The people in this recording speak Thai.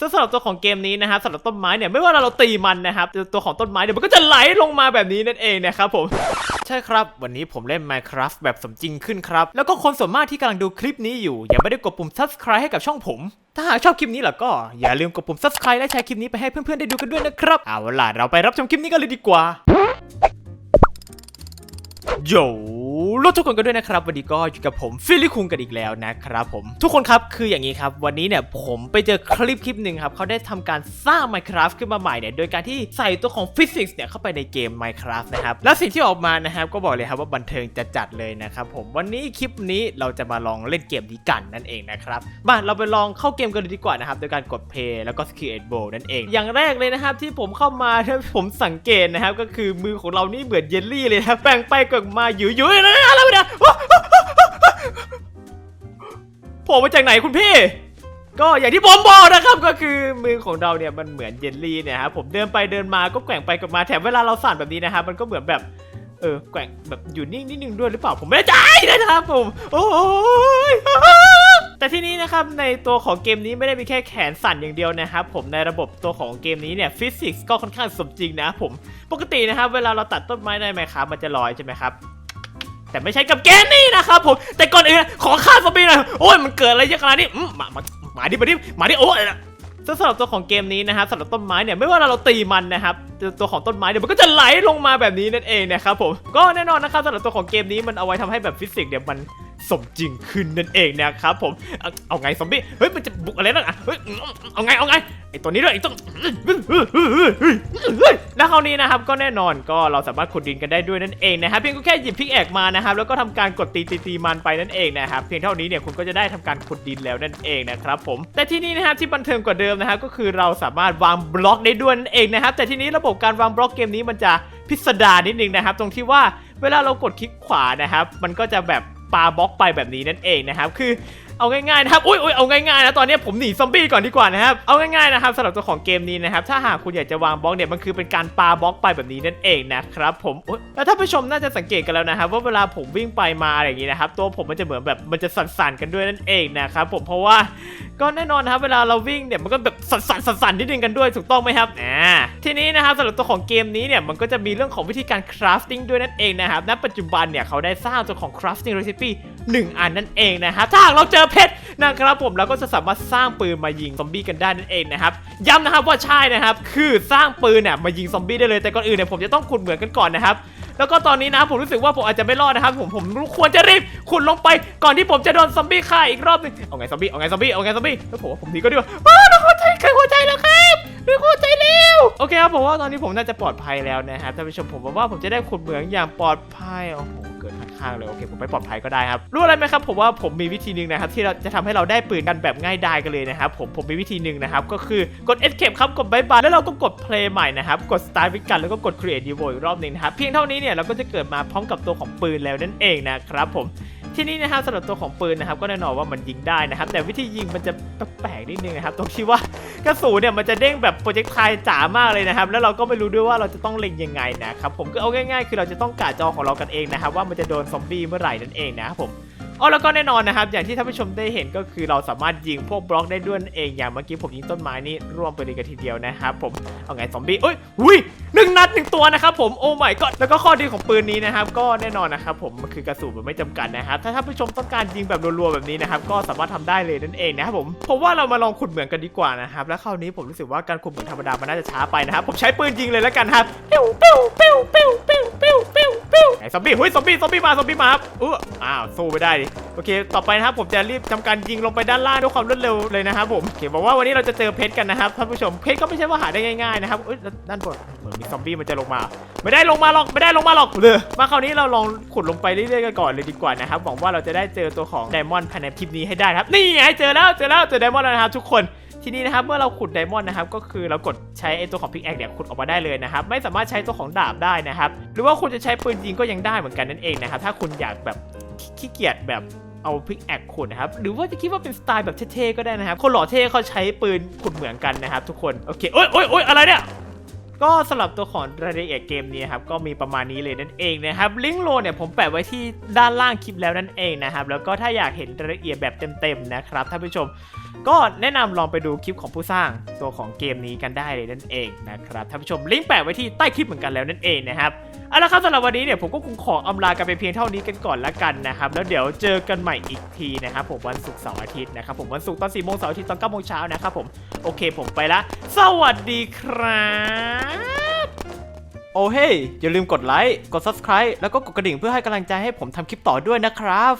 ซึ่งสำหรับตัวของเกมนี้นะครับสำหรับต้นไม้เนี่ยไม่ว่าเราตีมันนะครับตัวของต้นไม้เนี่ยมันก็จะไหลลงมาแบบนี้นั่นเองนะครับผมใช่ครับ วันนี้ผมเล่น Minecraft แบบสมจริงขึ้นครับ แล้วก็คนส่วนมากที่กำลังดูคลิปนี้อยู่ อยังไม่ได้กดปุ่ม subscribe ให้กับช่องผม ถ้าหากชอบคลิปนี้แล้วก็อย่าลืมกดปุ่ม subscribe และแชร์คลิปนี้ไปให้เพื่อนๆได้ดูกันด้วยนะครับเอาล่ะเราไปรับชมคลิปนี้กันเลยดีกว่าโย รถทุกคนกันด้วยนะครับ วันนี้ก็อยู่กับผมฟิลลี่คุงกันอีกแล้วนะครับผม ทุกคนครับคืออย่างนี้ครับ วันนี้เนี่ยผมไปเจอคลิปคลิปหนึ่งครับเขาได้ทำการสร้าง Minecraft ขึ้นมาใหม่เนี่ยโดยการที่ใส่ตัวของฟิสิกส์เนี่ยเข้าไปในเกม Minecraft นะครับแล้วสิ่งที่ออกมานะครับก็บอกเลยครับว่าบันเทิงจะจัดเลยนะครับผมวันนี้คลิปนี้เราจะมาลองเล่นเกมนี้กันนั่นเองนะครับมาเราไปลองเข้าเกมกันเลยดีกว่านะครับโดยการกด play แล้วก็ create bow นั่นเอง อย่างแรกเลยนะครับที่ผมเข้ามาผมสังเกตนะครับก็คือมือของเรานี่เหมือนเยลลี่เลยนะแบ่งไปกดมาอยู่ยๆนะอะไรวะเนี่ยโผล่มาจากไหนคุณพี่ ก็อย่างที่ผมบอกนะครับก็คือมือของเราเนี่ยมันเหมือนเยลลี่เนี่ยครับผมเดินไปเดินมาก็แกว่งไปแกว่งมาแถมเวลาเราสั่นแบบนี้นะครับมันก็เหมือนแบบเออแกว่งแบบอยู่นิ่งนิดนึงด้วยหรือเปล่าผมไม่แน่ใจนะครับผมโอ้ยแต่ที่นี้นะครับในตัวของเกมนี้ไม่ได้มีแค่แขนสั่นอย่างเดียวนะครับผมในระบบตัวของเกมนี้เนี่ยฟิสิกส์ก็ค่อนข้างสมจริงนะผมปกตินะครับเวลาเราตัดต้นไม้ได้ไมครับมันจะลอยใช่ไหมครับ แต่ไม่ใช่กับแกนนี่นะครับผมแต่ก่อนอื่นขอฆ่าซอมบี้หน่อยโอ้ยมันเกิดอะไรเยอะขนาดนี้มามามาดิมาดิมาดิโอ้ยซึ่งสำหรับตัวของเกมนี้นะครับสำหรับต้นไม้เนี่ยไม่ว่าเราตีมันนะครับตัวของต้นไม้เนี่ยมันก็จะไหลลงมาแบบนี้นั่นเองนะครับผมก็แน่นอนนะครับสำหรับตัวของเกมนี้มันเอาไว้ทำให้แบบฟิสิกส์เดี๋ยวมัน สมจริงขึ้นนั่นเองนะครับผมเอาเอาไงซอมบี้เฮ้ยมันจะบุกอะไรนั่นอะเฮ้ยเอาไงเอาไงไอตัวนี้ด้วยไอตัวแล้วคราวนี้นะครับก็แน่นอนก็เราสามารถขุดดินกันได้ด้วยนั่นเองนะครับเพียงก็แค่หยิบพิกแอกมานะครับแล้วก็ทำการกดตีตีตีมันไปนั่นเองนะครับเพียงเท่านี้เนี่ยคุณก็จะได้ทำการขุดดินแล้วนั่นเองนะครับผมแต่ที่นี่นะครับที่บันเทิงกว่าเดิมนะครับก็คือเราสามารถวางบล็อกได้ด้วยนั่นเองนะครับแต่ที่นี้ระบบการวางบล็อกเกมนี้มันจะพิสดารนิดนึงนะครับ ตรงที่ว่าเวลาเรากดคลิกขวานะครับ มันก็จะแบบ ปาบล็อกไปแบบนี้นั่นเองนะครับ คือเอาง่ายๆนะครับ อุ้ยอุ้ยเอาง่ายๆนะ ตอนนี้ผมหนีซอมบี้ก่อนดีกว่านะครับ เอาง่ายๆนะครับสำหรับตัวของเกมนี้นะครับ ถ้าหากคุณอยากจะวางบล็อกเนี่ยมันคือเป็นการปาบล็อกไปแบบนี้นั่นเองนะครับผมแล้วถ้าผู้ชมน่าจะสังเกตกันแล้วนะครับว่าเวลาผมวิ่งไปมาอะไรอย่างนี้นะครับ ตัวผมมันจะเหมือนแบบมันจะสั่นๆกันด้วยนั่นเองนะครับผมเพราะว่า ก็แน่นอนนะครับเวลาเราวิ่งเนี่ยมันก็แบบสั่นๆสั่นๆนิดนึงกันด้วยถูกต้องไหมครับอ่าทีนี้นะครับสำหรับตัวของเกมนี้เนี่ยมันก็จะมีเรื่องของวิธีการ crafting ด้วยนั่นเองนะครับณปัจจุบันเนี่ยเขาได้สร้างตัวของ crafting recipe หนึ่งอันนั่นเองนะครับถ้าหากเราเจอเพชรนะครับผมเราก็จะสามารถสร้างปืนมายิงซอมบี้กันได้นั่นเองนะครับย้ำนะครับว่าใช่นะครับคือสร้างปืนเนี่ยมายิงซอมบี้ได้เลยแต่ก่อนอื่นเนี่ยผมจะต้องขุดเหมืองกันก่อนนะครับ แล้วก็ตอนนี้นะผมรู้สึกว่าผมอาจจะไม่รอดนะครับผมผมควรจะรีบขุดลงไปก่อนที่ผมจะโดนซอมบี้ฆ่าอีกรอบหนึงเอาไงซอมบี้เอาไงซอมบี้เอาไงซอมบี้แล้วผมว่าผมหนีก็ดีกว่าอ้าวเราหัวใจใครหัวใจแล้วครับหรือหัวใจเร็วโอเคครับผมว่าตอนนี้ผมน่าจะปลอดภัยแล้วนะครับท่านผู้ชมผมว่าผมจะได้ขุดเหมืองอย่างปลอดภัยโอ้โห เกิดข้างๆเลยโอเคผมไม่ปลอดภัยก็ได้ครับรู้อะไรไหมครับผมว่าผมมีวิธีหนึ่งนะครับที่เราจะทำให้เราได้ปืนกันแบบง่ายดายกันเลยนะครับผมผมมีวิธีหนึ่งนะครับก็คือกด escape ครับกดบายบายแล้วเราก็กด play ใหม่นะครับกด start วิกันแล้วก็กด create new world อีกรอบหนึ่งนะครับเพียงเท่านี้เนี่ยเราก็จะเกิดมาพร้อมกับตัวของปืนแล้วนั่นเองนะครับผมที่นี่นะครับสำหรับตัวของปืนนะครับก็แน่นอนว่ามันยิงได้นะครับ แต่วิธียิงมันจะแปลกๆนิดนึงนะครับตรงที่ว่า กระสุนเนี่ยมันจะเด้งแบบโปรเจกต์ไทจ๋ามากเลยนะครับ แล้วเราก็ไม่รู้ด้วยว่าเราจะต้องเล็งยังไงนะครับผมก็เอาง่ายๆ คือเราจะต้องกะจอของเรากันเองนะครับว่ามันจะโดนซอมบี้เมื่อไหร่นั่นเองนะครับผม อ๋อแล้วก็แน่นอนนะครับ อย่างที่ท่านผู้ชมได้เห็นก็คือเราสามารถยิงพวกบล็อกได้ด้วยเองอย่างเมื่อกี้ผมยิงต้นไม้นี่ร่วงไปเลยกันทีเดียวนะครับผมเอาไงซอมบี้เอ้ยหุยหนึ่งนัดหนึ่งตัวนะครับผมโอ้ไม่ก็แล้วก็ข้อดีของปืนนี้นะครับก็แน่นอนนะครับผมมันคือกระสุนมันไม่จำกัดนะครับถ้าท่านผู้ชมต้องการยิงแบบรัวๆแบบนี้นะครับก็สามารถทำได้เลยนั่นเองนะครับผมผมว่าเรามาลองขุดเหมืองกันดีกว่านะครับแล้วคราวนี้ผมรู้สึกว่าการขุดเหมืองธรรมดามันน่าจะช้าไปนะครับผมใช้ปืนยิงเลยแล้วกันครับปิ้วปิ้วปิ้วปิ้ว ไอ้ซอมบี้เฮ้ยซอมบี้ซอมบี้มาซอมบี้มาครับอู้อ้าวสู้ไม่ได้ดิโอเค ต่อไปนะครับผมจะรีบทำการยิงลงไปด้านล่างด้วยความรวดเร็วเลยนะครับผมโอเคบอกว่าวันนี้เราจะเจอเพชรกันนะครับท่านผู้ชมเพชรก็ไม่ใช่ว่าหาได้ง่ายๆนะครับเอ้ยด้านบนเหมือนมีซอมบี้มันจะลงมา ไม่ได้ลงมาหรอกไม่ได้ลงมาหรอกเลยมาคราวนี้เราลองขุดลงไปเรื่อยๆกันก่อนเลยดีกว่านะครับหวังว่าเราจะได้เจอตัวของไดมอนด์ภายในคลิปนี้ให้ได้ครับนี่ไงเจอแล้วเจอแล้วเจอไดมอนด์แล้วนะครับทุกคน ทีนี้นะครับเมื่อเราขุดไดมอนด์นะครับก็คือเรากดใช้ไอตัวของพิกแอคเนี่ยขุดออกมาได้เลยนะครับไม่สามารถใช้ตัวของดาบได้นะครับหรือว่าคุณจะใช้ปืนยิงก็ยังได้เหมือนกันนั่นเองนะครับถ้าคุณอยากแบบขี้เกียจแบบเอาพิกแอคขุดนะครับหรือว่าจะคิดว่าเป็นสไตล์แบบเท่ๆก็ได้นะครับคนหล่อเท่เขาใช้ปืนขุดเหมือนกันนะครับทุกคนโอเคโอ๊ยโอ๊ยโอ๊ยอะไรเนี่ยก็สำหรับตัวของรายละเอียดเกมนี้ครับก็มีประมาณนี้เลยนั่นเองนะครับลิงก์โหลดเนี่ยผมแปะไว้ที่ด้านล่างคลิปแล้วนั่นเองนะครับแล้วก็ถ้าอยากเห็นรายละเอียดแบบเต็มๆนะครับท่านผู้ชมก็แนะนำลองไปดูคลิปของผู้สร้างตัวของเกมนี้กันได้เลยนั่นเองนะครับท่านผู้ชมลิงก์แปะไว้ที่ใต้คลิปเหมือนกันแล้วนั่นเองนะครับเอาละครับสำหรับวันนี้เนี่ยผมก็คงขออำลากันไปเพียงเท่านี้กันก่อนละกันนะครับแล้วเดี๋ยวเจอกันใหม่อีกทีนะครับผมวันศุกร์เสาร์อาทิตย์นะครับผมวันศุกร์ตอน4โมงเสาร์อาทิตย์ตอน9โมงเช้านะครับผมโอเคผมไปละ สวัสดีครับโอ้เฮ้ยอย่าลืมกดไลค์ กด subscribe แล้วก็กดกระดิ่งเพื่อให้กำลังใจให้ผมทำคลิปต่อด้วยนะครับ